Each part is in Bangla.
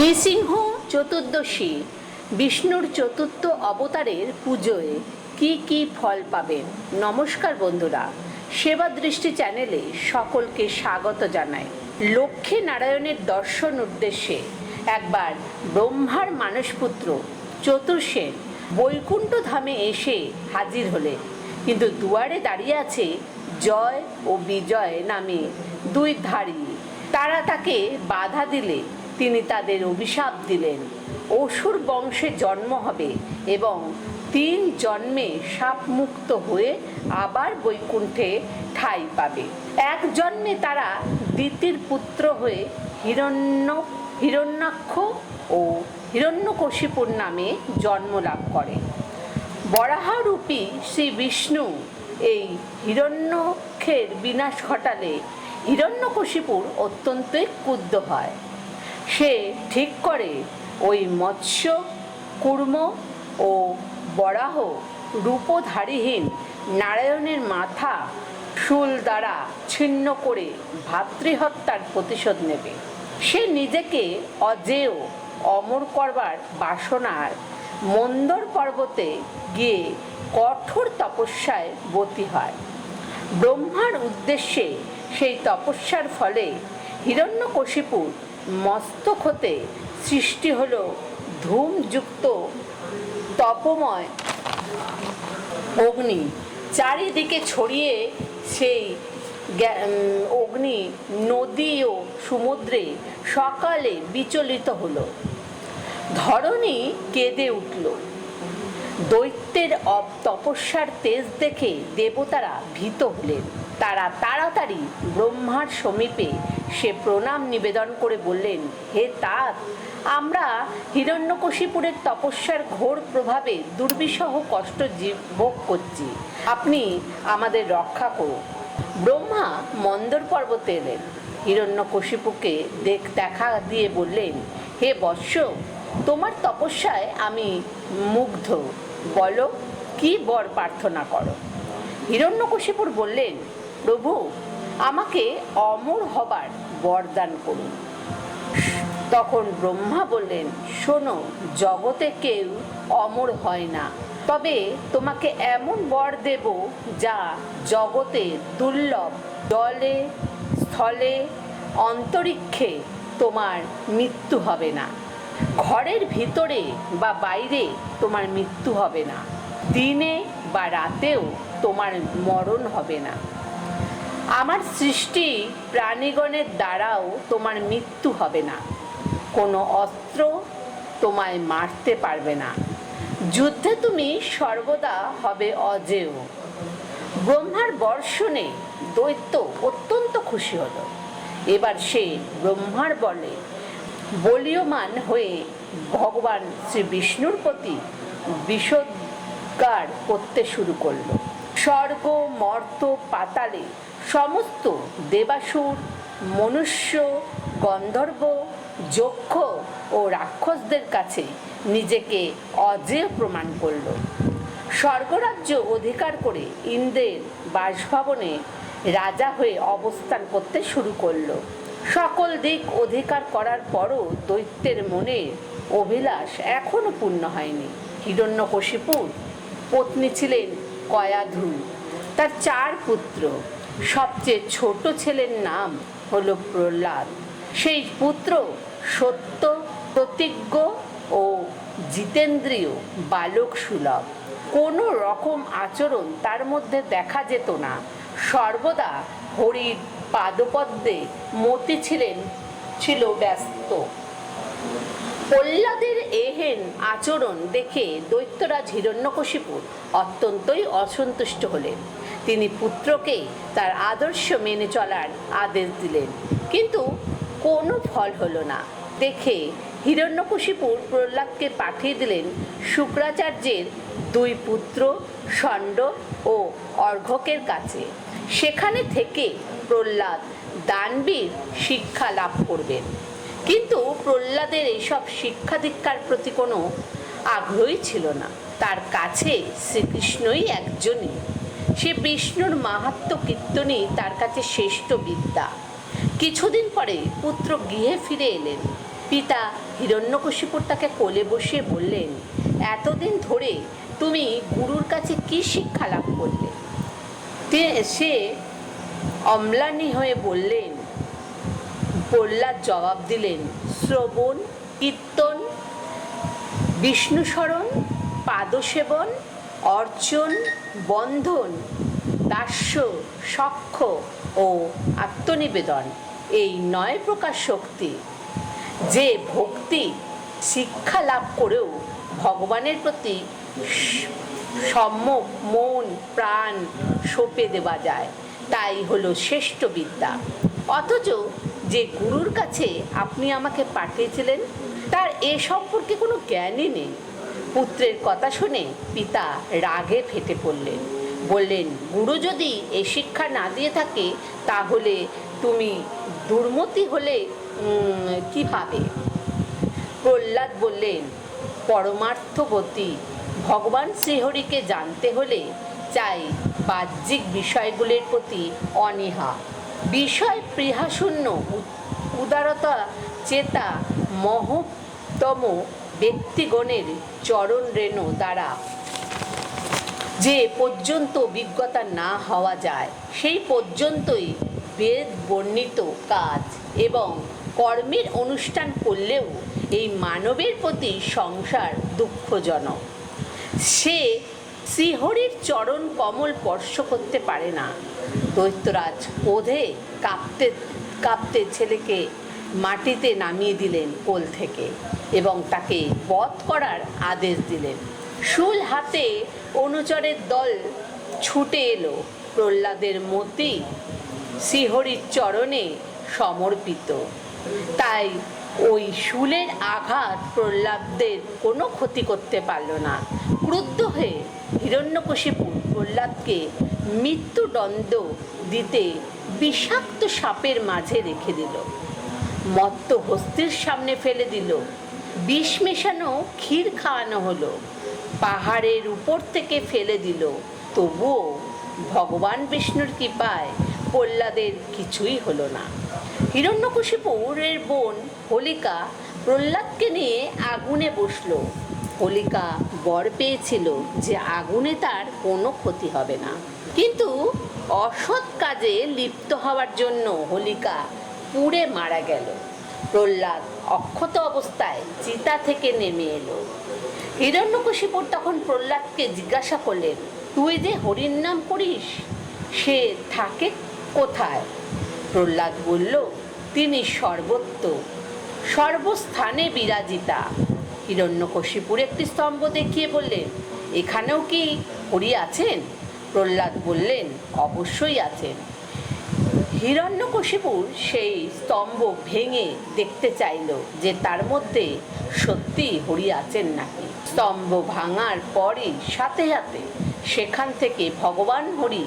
নৃসিংহ চতুর্দশী, বিষ্ণুর চতুর্থ অবতারের পুজোয় কি কি ফল পাবেন? নমস্কার বন্ধুরা, সেবা দৃষ্টি চ্যানেলে সকলকে স্বাগত জানাই। লক্ষ্মী নারায়ণের দর্শন উদ্দেশ্যে একবার ব্রহ্মার মানসপুত্র চতুর্সেন বৈকুণ্ঠ ধামে এসে হাজির হলেন। কিন্তু দুয়ারে দাঁড়িয়ে আছে জয় ও বিজয় নামে দুই ধারী। তারা তাকে বাধা দিলে তিনি তাদের অভিশাপ দিলেন। অসুর বংশে জন্ম হবে এবং তিন জন্মে সাপমুক্ত হয়ে আবার বৈকুণ্ঠে ঠাঁই পাবে। এক জন্মে তারা দিতির পুত্র হয়ে হিরণ্য, হিরণ্যাক্ষ ও হিরণ্যকশিপুর নামে জন্ম লাভ করে। বরাহরূপী শ্রী বিষ্ণু এই হিরণ্যক্ষের বিনাশ ঘটালে হিরণ্যকশিপুর অত্যন্তই ক্ষুব্ধ হয়। সে ঠিক করে। ওই মৎস্য, কুর্ম ও বরাহ রূপধারীহীন নারায়ণের মাথা শুল দ্বারা ছিন্ন করে ভাতৃহত্যার প্রতিশোধ নেবে। সে নিজেকে অজেয় অমর করবার বাসনার মন্দর পর্বতে গিয়ে কঠোর তপস্যায় বতী হয়। ব্রহ্মার উদ্দেশ্যে সেই তপস্যার ফলে হিরণ্যকশিপুর মস্তক হতে সৃষ্টি হল ধূমযুক্ত তপময় অগ্নি। চারিদিকে ছড়িয়ে সেই অগ্নি নদী ও সমুদ্রে সকালে বিচলিত হলো। ধরণী কেঁদে উঠল। দৈত্যের তপস্যার তেজ দেখে দেবতারা ভীত হলেন। তারা তাড়াতাড়ি ব্রহ্মার সমীপে সে প্রণাম নিবেদন করে বললেন, হে তাত, আমরা হিরণ্যকশিপুরের তপস্যার ঘোর প্রভাবে দুর্বিষহ কষ্ট জীব- ভোগ করছি। আপনি আমাদের রক্ষা করুন। ব্রহ্মা মন্দর পর্বতে এলেন। হিরণ্যকশিপুকে দেখ দেখা দিয়ে বললেন, হে বৎস, তোমার তপস্যায় আমি মুগ্ধ। বলো, কি বর প্রার্থনা করো? হিরণ্যকশিপুর বললেন প্রভু, আমাকে অমর হবার বরদান করুন। তখন ব্রহ্মা বললেন, শোনো, জগতে কেউ অমর হয় না। তবে তোমাকে এমন বর দেব যা জগতে দুর্লভ জলে, স্থলে, অন্তরিক্ষে তোমার মৃত্যু হবে না। ঘরের ভিতরে বা বাইরে তোমার মৃত্যু হবে না। দিনে বা রাতেও তোমার মরণ হবে না। আমার সৃষ্টি প্রাণীগণের দ্বারাও তোমার মৃত্যু হবে না। কোনো অস্ত্র তোমায় মারতে পারবে না। যুদ্ধে তুমি সর্বদা হবে অজেয়। ব্রহ্মার বর্ষণে দৈত্য অত্যন্ত খুশি হলো। এবার সে ব্রহ্মার বলে বলীয়মান হয়ে ভগবান শ্রী বিষ্ণুর প্রতি বিষোদ্গার করতে শুরু করল। স্বর্গ, মর্ত, পাতালে, সমস্ত দেবাসুর, মনুষ্য, গন্ধর্ব, যক্ষ ও রাক্ষসদের কাছে নিজেকে অজেয় প্রমাণ করল। স্বর্গরাজ্য অধিকার করে ইন্দ্রের বাসভবনে রাজা হয়ে অবস্থান করতে শুরু করল। সকল দিক অধিকার করার পরও দৈত্যের মনে অভিলাষ এখনও পূর্ণ হয়নি। হিরণ্যকশিপুর, পত্নী ছিলেন কয়াধু। তার চার পুত্র। সবচেয়ে ছোট ছেলের নাম হলো প্রহ্লাদ। সেই পুত্র সত্য, প্রতিজ্ঞ ও জিতেন্দ্রীয় বালক সুলভ কোনো রকম আচরণ তার মধ্যে দেখা যেত না। সর্বদা হরির পাদপদ্মে মতি ছিলেন, ছিল ব্যস্ত। প্রহ্লাদের এহেন আচরণ দেখে দৈত্যরাজ হিরণ্যকশিপুর অত্যন্তই অসন্তুষ্ট হলেন। তিনি পুত্রকে তার আদর্শ মেনে চলার আদেশ দিলেন। কিন্তু কোনো ফল হলো না। দেখে হিরণ্যকশিপুর প্রহ্লাদকে পাঠিয়ে দিলেন শুক্রাচার্যের দুই পুত্র ষণ্ড ও অর্ঘকের কাছে। সেখানে থেকে প্রহ্লাদ দানবীর শিক্ষা লাভ করবেন। কিন্তু প্রহ্লাদের এইসব শিক্ষা দীক্ষার প্রতি কোনো আগ্রহই ছিল না। তার কাছে শ্রীকৃষ্ণই একজনই। সে বিষ্ণুর মাহাত্ম কীর্তনই তার কাছে শ্রেষ্ঠ বিদ্যা। কিছুদিন পরে পুত্র গৃহে ফিরে এলেন। পিতা হিরণ্যকশিপুর তাকে কোলে বসিয়ে বললেন, এতদিন ধরে তুমি গুরুর কাছে কি শিক্ষা লাভ করলে? সে অম্লানী হয়ে বললেন প্রহ্লাদ জবাব দিলেন, শ্রবণ, কীর্তন, বিষ্ণুস্মরণ, পাদসেবন, অর্চন, বন্ধন, দাস্য, সক্ষ ও আত্মনিবেদন। এই নয় প্রকার শক্তি। যে ভক্তি শিক্ষা লাভ করেও ভগবানের প্রতি সম্যক মন, প্রাণ সঁপে দেওয়া যায়, তাই হলো শ্রেষ্ঠ বিদ্যা। অথচ যে গুরুর কাছে আপনি আমাকে পাঠিয়েছিলেন তার এ সম্পর্কে কোনো জ্ঞানই নেই। পুত্রের কথা শুনে পিতা রাগে ফেটে পড়লেন। বললেন গুরু যদি এ শিক্ষা না দিয়ে থাকে তাহলে তুমি দুর্মতি হলে উম, কীভাবে প্রহ্লাদ বললেন পরমার্থবতী ভগবান শ্রীহরিকে জানতে হলে চাই বাহ্যিক বিষয়গুলির প্রতি অনীহা। বিষয় প্রিহাশূন্য উদারতা চেতা মহত্তম ব্যক্তিগণের চরণ রেণু দ্বারা যে পর্যন্ত অভিজ্ঞতা না হওয়া যায়, সেই পর্যন্তই বেদ বর্ণিত কাজ এবং কর্মের অনুষ্ঠান করলেও এই মানবের প্রতি সংসার দুঃখজনক। সে শ্রীহরির চরণ কমল স্পর্শ করতে পারে না। দৈত্যরাজ ক্রোধে কাঁপতে কাঁপতে ছেলেকে মাটিতে নামিয়ে দিলেন কোল থেকে এবং তাকে বধ করার আদেশ দিলেন। শুল হাতে অনুচরের দল ছুটে এলো। প্রহ্লাদের মতি শ্রীহরির চরণে সমর্পিত। তাই ওই শুলের আঘাত প্রহ্লাদদের কোনো ক্ষতি করতে পারল না। ক্রুদ্ধ হয়ে হিরণ্যকশিপু প্রহ্লাদকে মৃত্যুদণ্ড দিতে বিষাক্ত সাপের মাঝে রেখে দিল। মত্ত হস্তির সামনে ফেলে দিল। বিষ মেশানো, ক্ষীর খাওয়ানো হলো। পাহাড়ের উপর থেকে ফেলে দিল। তবুও ভগবান বিষ্ণুর কৃপায় প্রহ্লাদের কিছুই হলো না। হিরণ্যকশিপুরের বোন হোলিকা প্রহ্লাদকে নিয়ে আগুনে বসল। হোলিকা বর পেয়েছিল যে আগুনে তার কোনো ক্ষতি হবে না। কিন্তু অসৎ কাজে লিপ্ত হওয়ার জন্য হোলিকা পুড়ে মারা গেল। প্রহ্লাদ অক্ষত অবস্থায় চিতা থেকে নেমে এলো। হিরণ্যকশিপুর তখন প্রহ্লাদকে জিজ্ঞাসা করলেন, তুই যে হরির নাম করিস, সে থাকে কোথায়? প্রহ্লাদ বলল, তিনি সর্বত্র। সর্বস্থানে বিরাজিতা। হিরণ্যকশিপুর একটি স্তম্ভ দেখিয়ে বললেন, এখানেও কি হরি আছেন? প্রহ্লাদ বললেন, অবশ্যই আছেন। হিরণ্যকশিপুর সেই স্তম্ভ ভেঙে দেখতে চাইল যে তার মধ্যে সত্যি হরি আছেন নাকি। স্তম্ভ ভাঙার পরই সাথে সাথে সেখান থেকে ভগবান হরি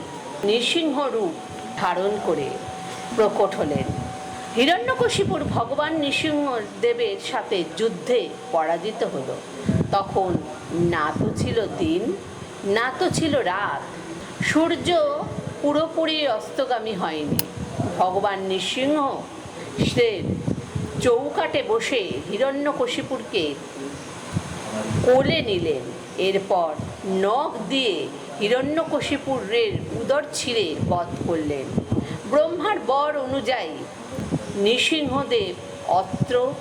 নৃসিংহ রূপ ধারণ করে প্রকট হলেন। হিরণ্যকশিপুর ভগবান নৃসিংহদেবের সাথে যুদ্ধে পরাজিত হলো। তখন না তো ছিল দিন, না তো ছিল রাত। সূর্য পুরোপুরি অস্তগামী হয়নি। ভগবান নৃসিংহ সে চৌকাটে বসে হিরণ্যকশিপুরকে কোলে নিলেন। এরপর নখ দিয়ে হিরণ্যকশিপুরের উদর ছিঁড়ে বধ করলেন। ব্রহ্মার বর অনুযায়ী নৃসিংহদেব অস্ত্র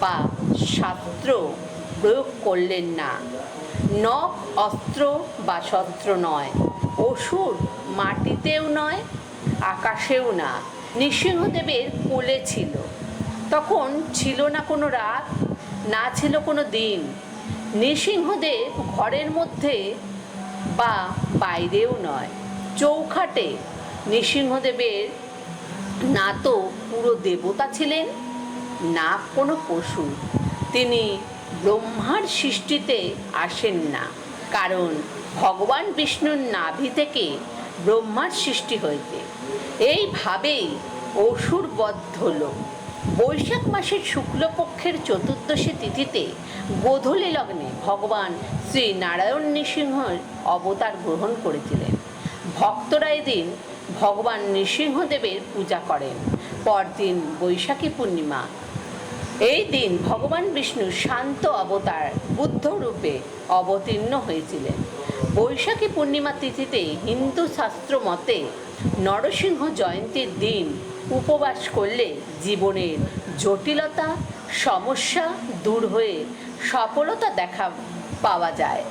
বা শাস্ত্র প্রয়োগ করলেন না। নখ অস্ত্র বা শস্ত্র নয়। অসুর মাটিতেও নয়, আকাশেও না। নৃসিংহদেবের কোলে ছিল। তখন ছিল না কোনো রাত, না ছিল কোনো দিন। নৃসিংহদেব ঘরের মধ্যে বা বাইরেও নয়। চৌখাটে নৃসিংহদেবের না তো পুরো দেবতা ছিলেন, না কোনো পশু। তিনি ব্রহ্মার সৃষ্টিতে আসেন না, কারণ ভগবান বিষ্ণুর নাভি থেকে ব্রহ্মার সৃষ্টি হয়েছে এইভাবেই অসুর বধ বৈশাখ মাসের শুক্লপক্ষের চতুর্দশী তিথিতে গোধূলি লগ্নে ভগবান শ্রী নারায়ণ নৃসিংহর অবতার গ্রহণ করেছিলেন। ভক্তরা এদিন ভগবান নৃসিংহদেবের পূজা করেন। পরদিন বৈশাখী পূর্ণিমা। এই দিন ভগবান বিষ্ণু শান্ত অবতার বুদ্ধ রূপে অবতীর্ণ হয়েছিলেন। বৈশাখী পূর্ণিমা তিথিতে হিন্দু শাস্ত্র মতে নরসিংহ জয়ন্তীর দিন উপবাস করলে জীবনের জটিলতা, সমস্যা দূর হয়ে সফলতা দেখা পাওয়া যায়।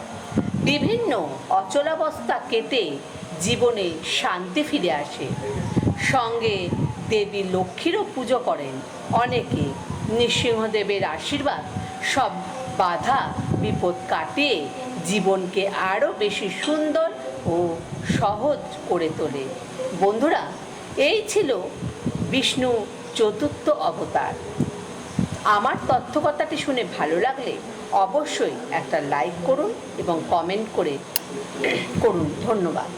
বিভিন্ন অচলাবস্থা কেটে জীবনে শান্তি ফিরে আসে। সঙ্গে দেবী লক্ষ্মীরও পুজো করেন। অনেকে নৃসিংহদেবের আশীর্বাদ, সব বাধা, বিপদ কাটিয়ে জীবনকে আরও বেশি সুন্দর ও সহজ করে তোলে। বন্ধুরা, এই ছিল বিষ্ণু চতুর্থ অবতার। আমার তথ্যকথাটি শুনে ভালো লাগলে অবশ্যই একটা লাইক করুন এবং কমেন্ট করে করুন। ধন্যবাদ।